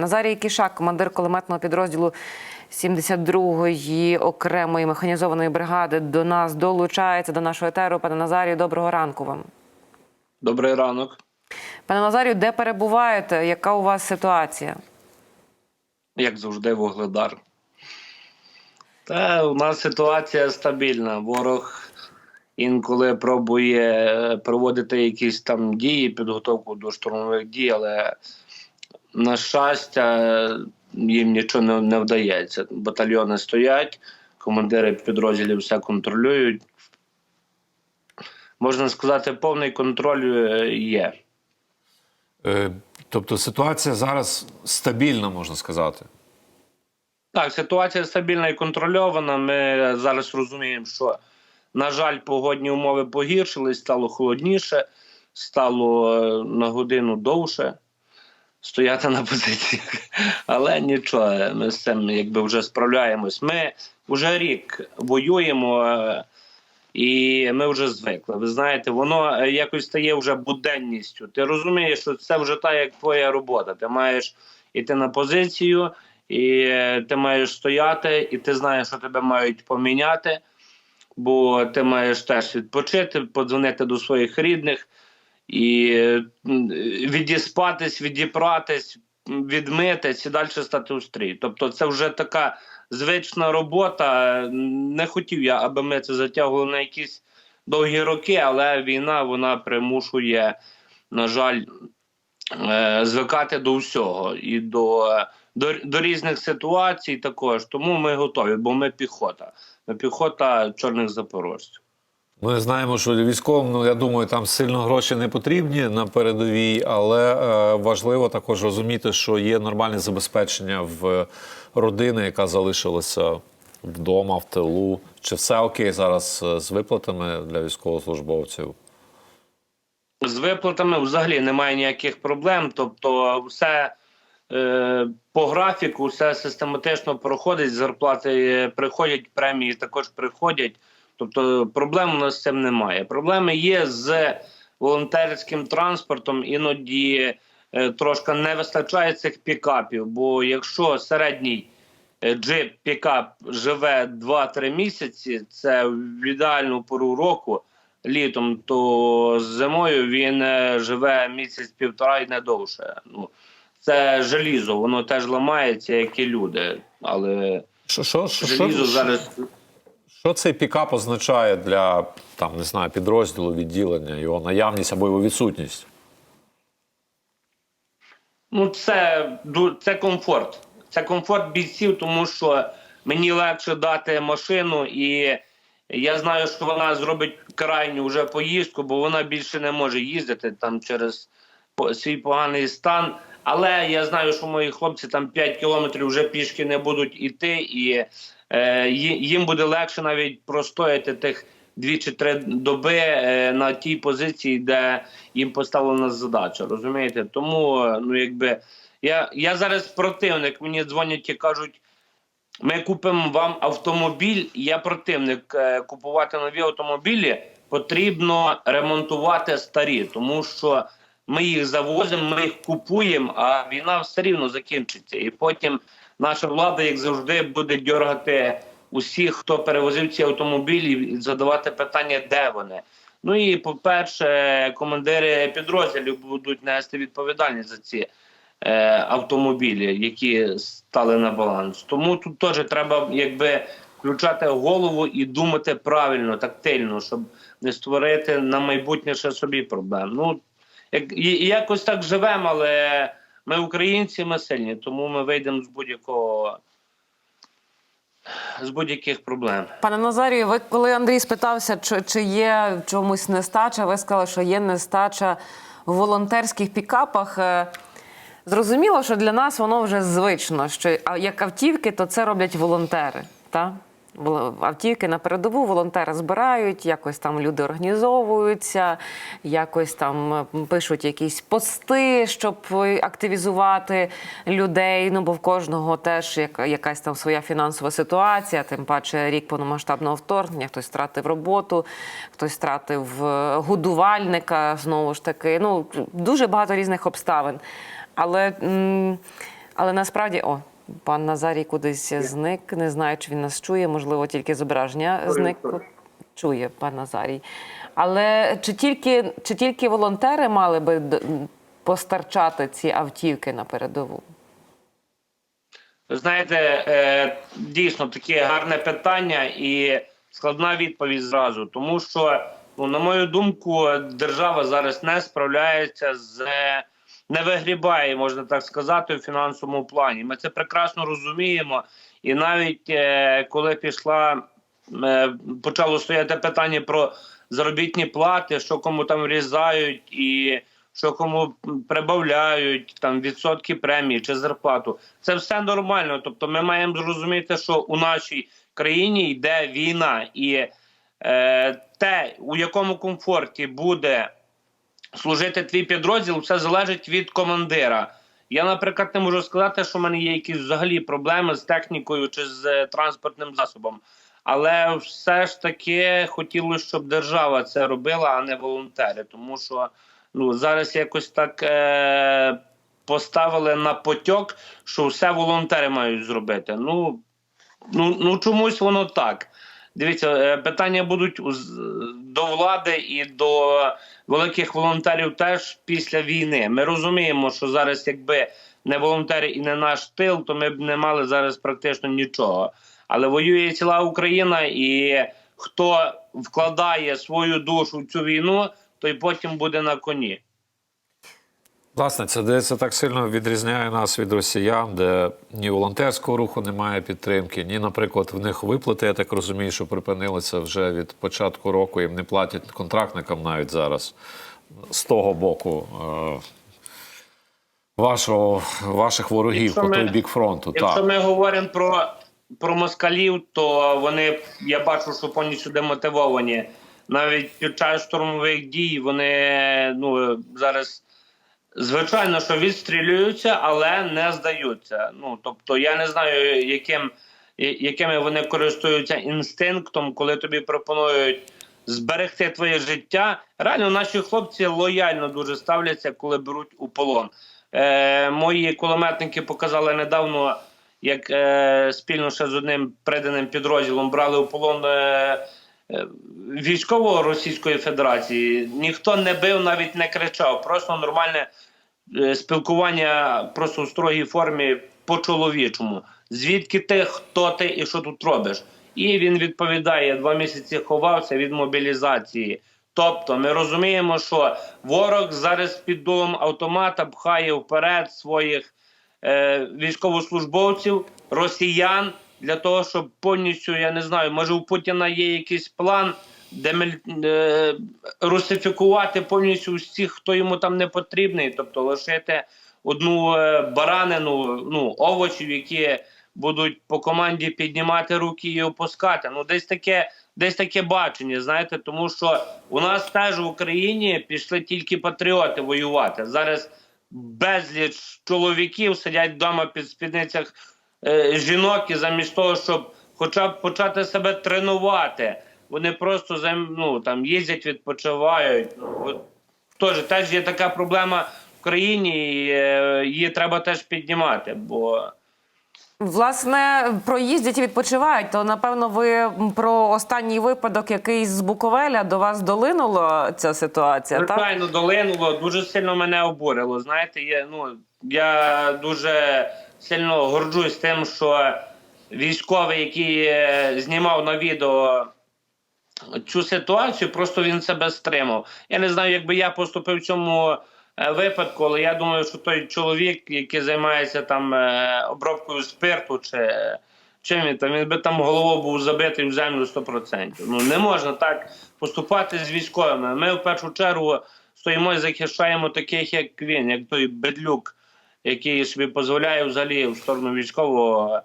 Назарій Кішак, командир кулеметного підрозділу 72-ї окремої механізованої бригади, до нас долучається до нашого етеру. Пане Назарію, доброго ранку вам. Добрий ранок. Пане Назарію, де перебуваєте? Яка у вас ситуація? Як завжди, вугледар. Та у нас ситуація стабільна. Ворог інколи пробує е, проводити якісь там дії, підготовку до штурмових дій, але на щастя, їм нічого не, не вдається. Батальйони стоять, командири підрозділів все контролюють. Можна сказати, повний контроль е, є. Е, Тобто ситуація зараз стабільна, можна сказати. Так, ситуація стабільна і контрольована. Ми зараз розуміємо, що, на жаль, погодні умови погіршились, стало холодніше, стало е, на годину довше стояти на позиціях. Але нічого, ми з цим якби вже справляємось. Ми вже рік воюємо. е, І ми вже звикли. Ви знаєте, воно е, якось стає вже буденністю. Ти розумієш, що це вже та як твоя робота. Ти маєш іти на позицію, і е, ти маєш стояти, і ти знаєш, що тебе мають поміняти, бо ти маєш теж відпочити, подзвонити до своїх рідних і відіспатись, відіпратись, відмитись і далі стати у стрій. Тобто, це вже така звична робота. Не хотів я, аби ми це затягували на якісь довгі роки, але війна вона примушує, на жаль, е, звикати до всього і до, до, до різних ситуацій також. Тому ми готові, бо ми піхота. Ми піхота чорних запорожців. Ми знаємо, що військовим, ну я думаю, там сильно гроші не потрібні на передовій, але е, важливо також розуміти, що є нормальне забезпечення в родини, яка залишилася вдома, в тилу. Чи все окей зараз е, з виплатами для військовослужбовців? З виплатами взагалі немає ніяких проблем. Тобто, все е, по графіку, все систематично проходить. Зарплати е, приходять, премії також приходять. Тобто проблем у нас з цим немає. Проблеми є з волонтерським транспортом. Іноді е, трошки не вистачає цих пікапів. Бо якщо середній е, джип пікап живе 2-3 місяці, це в ідеальну пору року літом, то зимою він е, живе місяць-півтора і не довше. Ну, це желізо, воно теж ламається, як і люди. Але Що, що, що, желізо що, зараз що цей пікап означає для там, не знаю, підрозділу, відділення, його наявність або його відсутність? Ну, це, це комфорт. Це комфорт бійців, тому що мені легше дати машину, і я знаю, що вона зробить крайню вже поїздку, бо вона більше не може їздити там через свій поганий стан. Але я знаю, що мої хлопці там 5 кілометрів вже пішки не будуть іти, і їм буде легше навіть простояти тих дві чи три доби е, на тій позиції, де їм поставлена задача. Розумієте? Тому е, ну якби я, я зараз противник. Мені дзвонять і кажуть. Ми купимо вам автомобіль. Я противник е, купувати нові автомобілі. Потрібно ремонтувати старі, тому що ми їх завозимо, ми їх купуємо, а війна все рівно закінчиться. І потім наша влада, як завжди, буде дергати усіх, хто перевозив ці автомобілі, і задавати питання, де вони. Ну і по-перше, командири підрозділів будуть нести відповідальність за ці е, автомобілі, які стали на баланс. Тому тут теж треба якби включати голову і думати правильно, тактильно, щоб не створити на майбутнє ще собі проблем. Ну як якось так живемо, але ми українці, ми сильні, тому ми вийдемо з будь-якого. З будь-яких проблем. Пане Назарію, ви коли Андрій спитався, чи, чи є чомусь нестача, ви сказали, що є нестача в волонтерських пікапах. Е, Зрозуміло, що для нас воно вже звично, що а як автівки, то це роблять волонтери. Та? Автівки на передову волонтери збирають, якось там люди організовуються, якось там пишуть якісь пости, щоб активізувати людей. Ну бо в кожного теж якась там своя фінансова ситуація. Тим паче рік повномасштабного вторгнення, хтось втратив роботу, хтось втратив е, годувальника. Знову ж таки, ну дуже багато різних обставин. Але Але насправді, о, пан Назарій кудись зник. Не знаю, чи він нас чує, можливо, тільки зображення зник. Чує пан Назарій. Але чи тільки, чи тільки волонтери мали би постарчати ці автівки на передову? Ви Знаєте, е, дійсно таке гарне питання і складна відповідь зразу, тому що, ну, на мою думку, держава зараз не справляється з не вигрібає, можна так сказати, у фінансовому плані. Ми це прекрасно розуміємо. І навіть е, коли пішла, е, почало стояти питання про заробітні плати, що кому там врізають і що кому прибавляють там відсотки премії чи зарплату. Це все нормально. Тобто, ми маємо зрозуміти, що у нашій країні йде війна, і е, те, у якому комфорті буде служити твій підрозділ, все залежить від командира. Я, наприклад, не можу сказати, що в мене є якісь взагалі проблеми з технікою чи з е, транспортним засобом. Але все ж таки хотілося, щоб держава це робила, а не волонтери. Тому що ну, зараз якось так е- поставили на потьок, що все волонтери мають зробити. Ну, ну, ну чомусь воно так. Дивіться, е, питання будуть до влади і до великих волонтерів теж після війни. Ми розуміємо, що зараз, якби не волонтери і не наш тил, то ми б не мали зараз практично нічого. Але воює ціла Україна, і хто вкладає свою душу в цю війну, той потім буде на коні. Власне, це де це так сильно відрізняє нас від росіян, де ні волонтерського руху немає підтримки, ні, наприклад, в них виплати, я так розумію, що припинилися вже від початку року. Їм не платять контрактникам навіть зараз з того боку е, вашого, ваших ворогів Якщо по ми- той бік фронту. Якщо Так. ми говоримо про, про москалів, то вони я бачу, що повністю демотивовані. Навіть під час штурмових дій вони ну зараз звичайно, що відстрілюються, але не здаються. Ну тобто, я не знаю, яким якими вони користуються інстинктом, коли тобі пропонують зберегти твоє життя. Реально, наші хлопці лояльно дуже ставляться, коли беруть у полон. Е, мої кулеметники показали недавно, як е, спільно ще з одним приданим підрозділом брали у полон. Е, Військового Російської Федерації ніхто не бив, навіть не кричав. Просто нормальне е, спілкування, просто в строгій формі по-чоловічому. Звідки ти, хто ти і що тут робиш? І він відповідає: два місяці ховався від мобілізації. Тобто, ми розуміємо, що ворог зараз під дулом автомата пхає вперед своїх е, військовослужбовців, росіян для того, щоб повністю я не знаю, може у Путіна є якийсь план деміль... е, русифікувати повністю всіх, хто йому там не потрібний, тобто лишити одну е, баранину, ну овочів, які будуть по команді піднімати руки і опускати. Ну, десь таке, десь таке бачення, знаєте, тому що у нас теж в Україні пішли тільки патріоти воювати. Зараз безліч чоловіків сидять вдома під спідницях жінок, і замість того, щоб хоча б почати себе тренувати, вони просто ну, там їздять, відпочивають. Ну, от Теж, є така проблема в країні, і е, її треба теж піднімати. Бо Власне, про їздять і відпочивають, то напевно ви про останній випадок, який з Буковеля до вас долинула ця ситуація, звичайно долинуло, дуже сильно мене обурило. Знаєте, я, ну, я дуже сильно горджусь тим, що військовий, який е, знімав на відео цю ситуацію, просто він себе стримав. Я не знаю, якби я поступив в цьому е, випадку, але я думаю, що той чоловік, який займається там е, обробкою спирту чи чим він там, він би там головою був забитий в землю 100%. Ну не можна так поступати з військовими. Ми в першу чергу стоїмо і захищаємо таких, як він, як той бедлюк, який собі дозволяє взагалі в сторону військового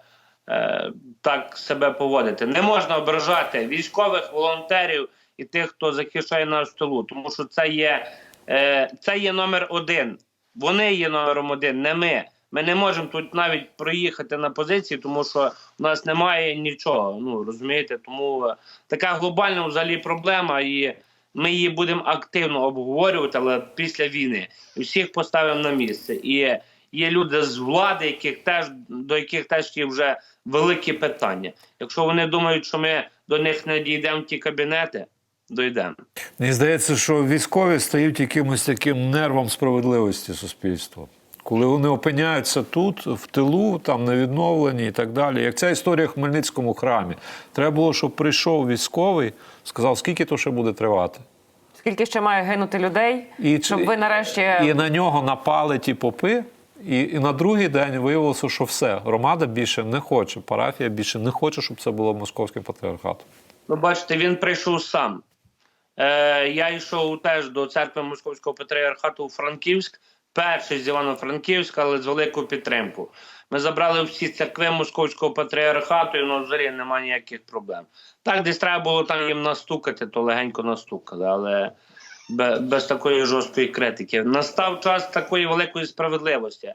е, так себе поводити. Не можна ображати військових, волонтерів і тих, хто захищає наш тилу, тому що це є, е, це є номер один. Вони є номером один, не ми. Ми не можемо тут навіть проїхати на позиції, тому що в нас немає нічого. Ну розумієте, тому е, така глобальна взагалі проблема, і ми її будемо активно обговорювати, але після війни всіх поставимо на місце. І є люди з влади, яких теж до яких теж є вже великі питання. Якщо вони думають, що ми до них не дійдемо в ті кабінети, дійдемо. Мені здається, що військові стають якимось таким нервом справедливості суспільства. Коли вони опиняються тут, в тилу, там на відновленні і так далі. Як ця історія в Хмельницькому храмі. Треба було, щоб прийшов військовий, сказав, скільки то ще буде тривати. Скільки ще має гинути людей, І, щоб ви нарешті і на нього напали ті попи. І, і на другий день виявилося, що все, громада більше не хоче, парафія більше не хоче, щоб це було московським патріархатом. Ну, бачите, він прийшов сам. Е, я йшов теж до церкви Московського патріархату у Франківськ, перший з Івано-Франківська, але з велику підтримку. Ми забрали всі церкви Московського патріархату, і воно взагалі немає ніяких проблем. Так, десь треба було там їм настукати, то легенько настукали, але без, такої жорсткої критики. Настав час такої великої справедливості.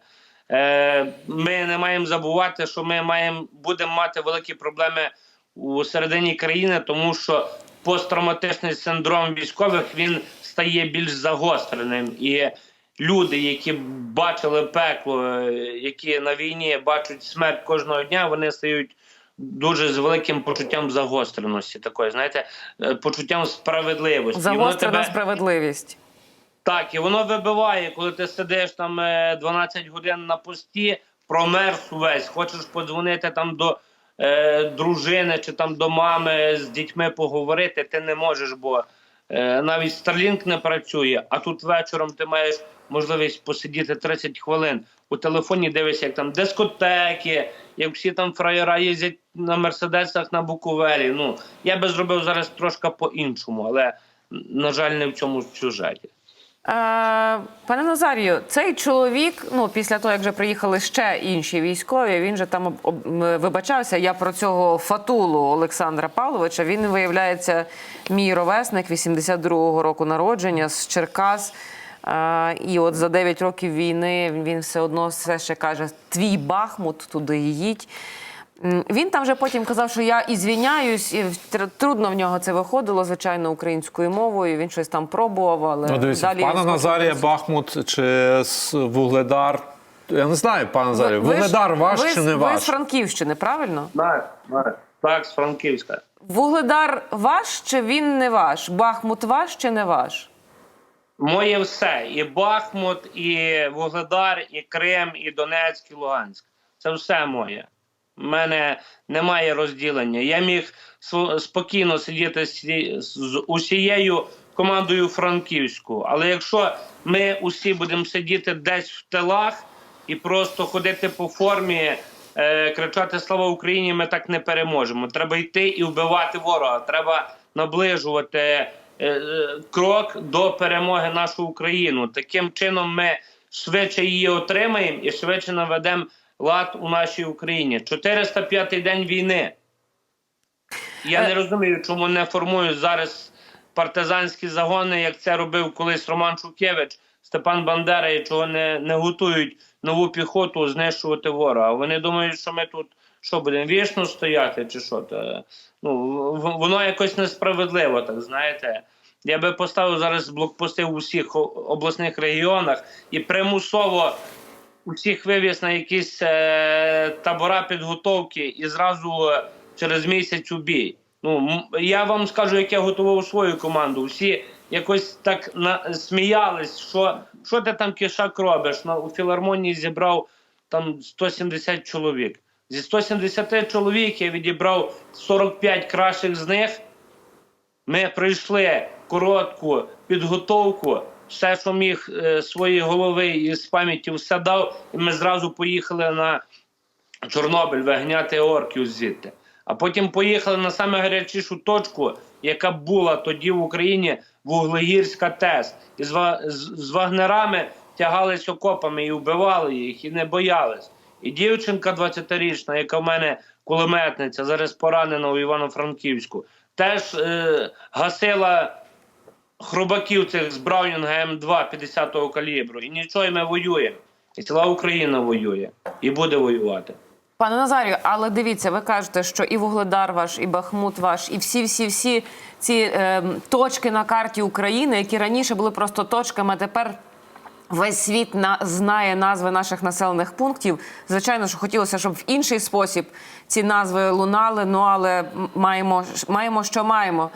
Е, ми не маємо забувати, що ми маємо будемо мати великі проблеми у середині країни, тому що посттравматичний синдром військових він стає більш загостреним. І люди, які бачили пекло, е, які на війні бачать смерть кожного дня, вони стають дуже з великим почуттям загостреності, такої, знаєте, е, почуттям справедливості. Загострена тебе- справедливість. так, і воно вибиває, коли ти сидиш там е, 12 годин на пості, промерз увесь, хочеш подзвонити там до е, дружини чи там до мами з дітьми поговорити, ти не можеш, бо е, навіть Starlink не працює, а тут вечором ти маєш можливість посидіти 30 хвилин. У телефоні дивишся, як там дискотеки, як всі там фраєра їздять на мерседесах на Буковелі. Ну, я би зробив зараз трошки по-іншому, але, на жаль, не в цьому сюжеті. Е, пане Назарію, цей чоловік, ну після того, як вже приїхали ще інші військові, він же там вибачався. Я про цього фатулу Олександра Павловича. Він виявляється мій ровесник 82-го року народження з Черкас. І от за 9 років війни він все одно все ще каже: твій Бахмут туди їдь. Він там вже потім казав, що я і звіняюсь, і тр- трудно в нього це виходило, звичайно, українською мовою. Він щось там пробував, але Ну, дивіться, далі пана Назарія. Бахмут чи Вугледар. Я не знаю, пане Назарій, Ви- ви Вугледар ваш ви, чи не Ви ваш? з Франківщини, правильно? Так, так. Так, з Франківська. Вугледар ваш чи він не ваш? Бахмут ваш чи не ваш? Моє все. І Бахмут, і Вугледар, і Крим, і Донецьк, і Луганськ. Це все моє. У мене немає розділення. Я міг спокійно сидіти з, усією командою Франківську. Але якщо ми усі будемо сидіти десь в тилах і просто ходити по формі, е, кричати Слава Україні, ми так не переможемо. Треба йти і вбивати ворога. Треба наближувати крок до перемоги нашу Україну. Таким чином ми швидше її отримаємо і швидше наведемо лад у нашій Україні. 405-й день війни. Я Е. не розумію, чому не формують зараз партизанські загони, як це робив колись Роман Шукевич, Степан Бандера, і чого не, не готують нову піхоту знищувати ворога. Вони думають, що ми тут що будемо вічно стояти, чи що? Та, ну, воно якось несправедливо, так знаєте. Я би поставив зараз блокпости у всіх о- обласних регіонах і примусово усіх вивіз на якісь е, табора підготовки і зразу е, через місяць у бій. Ну я вам скажу, як я готував свою команду. Всі якось так на сміялись, що, що ти там кишак робиш? Ну, у філармонії зібрав там 170 чоловік. Зі 170 чоловік я відібрав 45 кращих з них. Ми пройшли коротку підготовку, все, що міг е, свої голови і з пам'яті все дав, і ми зразу поїхали на Чорнобиль вигняти орків звідти. А потім поїхали на саме гарячішу точку, яка була тоді в Україні Вуглегірська ТЕС. І з, з, з вагнерами тягались окопами і вбивали їх, і не боялись. І дівчинка 20-річна, яка в мене кулеметниця, зараз поранена у Івано-Франківську, теж е, гасила хробаків цих з Браунінга М2 50-го калібру. І нічого, і ми воюємо. І ціла Україна воює і буде воювати. Пане Назарію, але дивіться, ви кажете, що і Вугледар ваш, і Бахмут ваш, і всі, всі, всі ці е, точки на карті України, які раніше були просто точками, а тепер Весь світ на, знає назви наших населених пунктів. Звичайно, що хотілося, щоб в інший спосіб ці назви лунали, ну але маємо, маємо що маємо.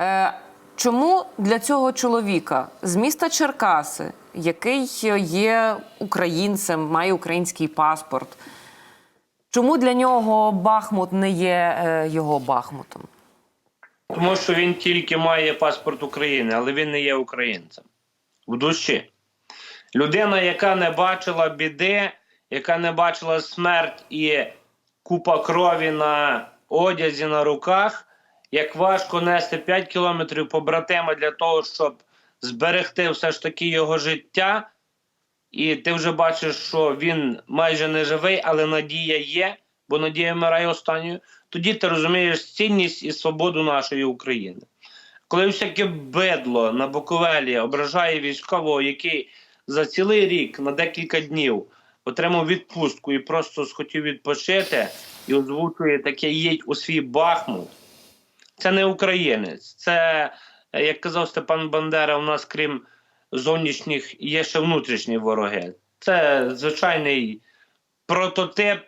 Е, чому для цього чоловіка з міста Черкаси, який є українцем, має український паспорт, чому для нього Бахмут не є е, його Бахмутом? Тому що він тільки має паспорт України, але він не є українцем в душі. Людина, яка не бачила біди, яка не бачила смерть і купа крові на одязі на руках, як важко нести 5 кілометрів побратима для того, щоб зберегти все ж таки його життя. І ти вже бачиш, що він майже не живий, але надія є, бо надія вмирає останньою. Тоді ти розумієш цінність і свободу нашої України. Коли всяке бидло на Буковелі ображає військового, який за цілий рік на декілька днів отримав відпустку і просто схотів відпочити, і озвучує таке їдь у свій Бахмут, це не українець. Це, як казав Степан Бандера, у нас крім зовнішніх є ще внутрішні вороги. Це звичайний прототип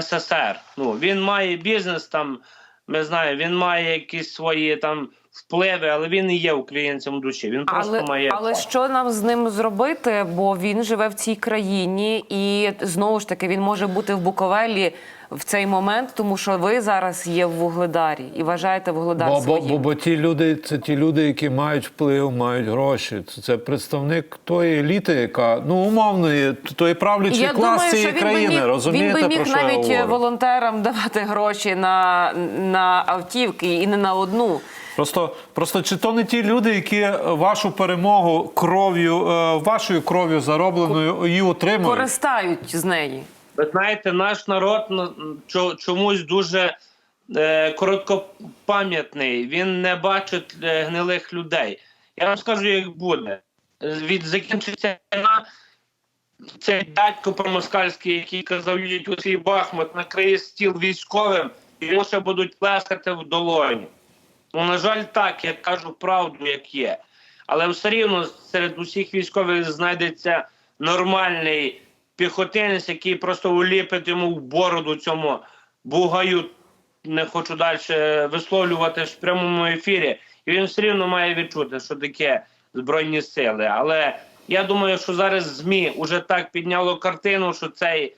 СССР. Ну, він має бізнес там, ми знаю, він має якісь свої там впливи, але він не є українцем в душі. Він просто Але, має. але що нам з ним зробити? Бо він живе в цій країні, і знову ж таки він може бути в Буковелі в цей момент, тому що ви зараз є в Вугледарі і вважаєте Вугледар Бо, бо, своїм. бо, бо ті люди, це ті люди, які мають вплив, мають гроші. Це, це представник тої еліти, яка ну умовної тої правлячий Я клас думаю, цієї країни. міг, Розумієте, він би міг про що я навіть говорю? волонтерам давати гроші на, на автівки і не на одну. Просто, просто чи то не ті люди, які вашу перемогу кров'ю, е, вашою кров'ю заробленою її отримують? Користають з неї. Ви знаєте, наш народ ну, чомусь дуже е, короткопам'ятний. Він не бачить е, гнилих людей. Я вам скажу, як буде. Від закінчиться війна, цей дядько промоскальський, який казав, їдь у свій Бахмут, накриє стіл військовим, і йому ще будуть плескати в долоні. Ну, на жаль, так, я кажу правду, як є. Але все рівно серед усіх військових знайдеться нормальний піхотинець, який просто уліпить йому в бороду цьому бугаю. Не хочу далі висловлювати в прямому ефірі. І він все рівно має відчути, що таке Збройні сили. Але я думаю, що зараз ЗМІ вже так підняло картину, що цей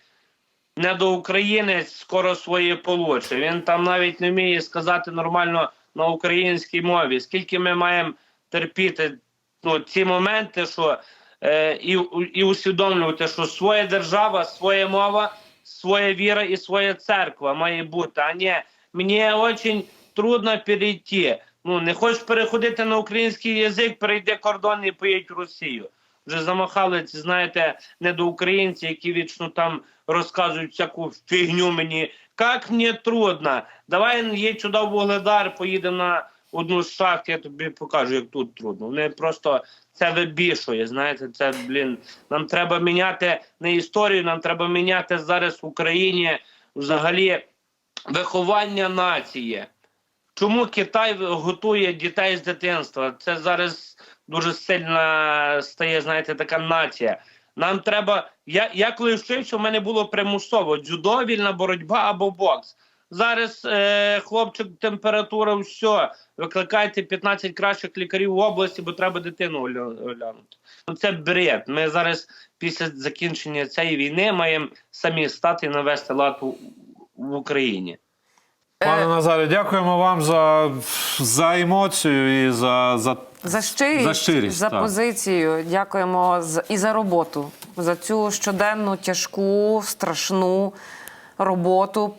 недоукраїнець скоро своє получить. Він там навіть не вміє сказати нормально на українській мові. Скільки ми маємо терпіти ну, ці моменти, що і, і усвідомлювати, що своя держава, своя мова, своя віра і своя церква має бути. А не мені дуже трудно перейти. Ну не хочеш переходити на український язик, перейди кордон і поїдь в Росію. Вже замахали ці, знаєте, недоукраїнці, які вічно там розказують всяку фігню мені. Як мені трудно. Давай сюди в Вугледар, поїдемо на одну з шахт, я тобі покажу, як тут трудно. Вони просто це вибішує. Знаєте, це блін. Нам треба міняти не історію, нам треба міняти зараз в Україні взагалі виховання нації. Чому Китай готує дітей з дитинства? Це зараз дуже сильна стає, знаєте, така нація. Нам треба. Я, я коли вчився, в мене було примусово дзюдо, вільна боротьба або бокс. Зараз е, хлопчик, температура, все. Викликайте 15 кращих лікарів в області, бо треба дитину оглянути. Ну це бред. Ми зараз після закінчення цієї війни маємо самі стати і навести лад в Україні. Пане Назаре, дякуємо вам за, за емоцію і за, за, За щирість, За щирість, за так. позицію. Дякуємо і за роботу, за цю щоденну тяжку, страшну роботу